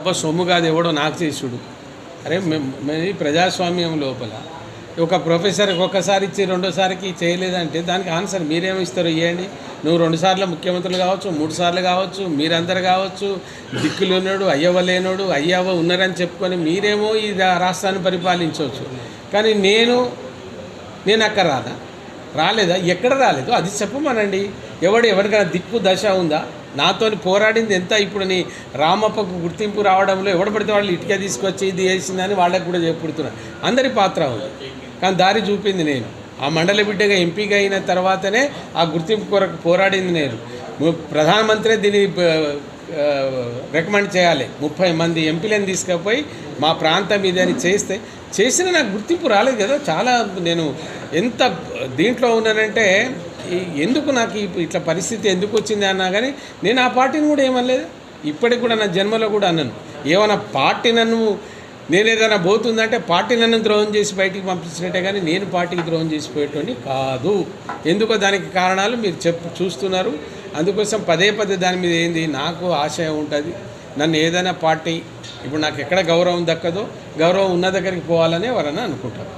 తప్ప సొమ్ము కాదు ఎవడో నాకు చేసుడు. అరే మేము ప్రజాస్వామ్యం లోపల ఒక ప్రొఫెసర్కి ఒక్కసారి ఇచ్చి రెండోసారికి చేయలేదంటే దానికి ఆన్సర్ మీరేమి ఇస్తారు ఇవ్వండి నువ్వు రెండుసార్లు ముఖ్యమంత్రులు కావచ్చు మూడు సార్లు కావచ్చు మీరందరు కావచ్చు దిక్కులున్నాడు అయ్యవ లేనోడు అయ్యవ ఉన్నారని చెప్పుకొని మీరేమో ఈ రాష్ట్రాన్ని పరిపాలించవచ్చు. కానీ నేను నేను అక్కడ రాదా రాలేదా? ఎక్కడ రాలేదు? అది చెప్పమనండి. ఎవడు ఎవరికైనా దిక్కు దశ ఉందా? నాతో పోరాడింది ఎంత? ఇప్పుడు నీ రామప్పకు గుర్తింపు రావడంలో ఎవడు పడితే వాళ్ళు ఇటుక తీసుకొచ్చి ఇది వేసిందని వాళ్ళకి కూడా చెప్పుడుతున్నా. అందరి పాత్ర ఉంది. కానీ దారి చూపింది నేను. ఆ మండల బిడ్డగా ఎంపీగా అయిన తర్వాతనే ఆ గుర్తింపు కొరకు పోరాడింది నేను. ప్రధానమంత్రి దీన్ని రికమెండ్ చేయాలి. ముప్పై మంది ఎంపీలను తీసుకుపోయి మా ప్రాంతం ఇది అని చేస్తే చేసిన నాకు గుర్తింపు రాలేదు కదా. చాలా నేను ఎంత దీంట్లో ఉన్నానంటే ఎందుకు నాకు ఇట్లా పరిస్థితి ఎందుకు వచ్చింది అన్నా కానీ నేను ఆ పార్టీని కూడా ఏమనలేదు. ఇప్పటికి కూడా నా జన్మలో కూడా అన్నాను ఏమైనా పార్టీ నన్ను నేను ఏదైనా పోతుందంటే పార్టీ నన్ను ద్రోహం చేసి బయటికి పంపించినట్టే కానీ నేను పార్టీకి ద్రోహం చేసిపోయేటోని కాదు. ఎందుకో దానికి కారణాలు మీరు చెప్పు చూస్తున్నారు. అందుకోసం పదే పదే దాని మీద ఏంది? నాకు ఆశయం ఉంటుంది. నన్ను ఏదైనా పార్టీ ఇప్పుడు నాకు ఎక్కడ గౌరవం దక్కదో గౌరవం ఉన్న దగ్గరికి పోవాలని ఎవరన్నా అనుకుంటారు.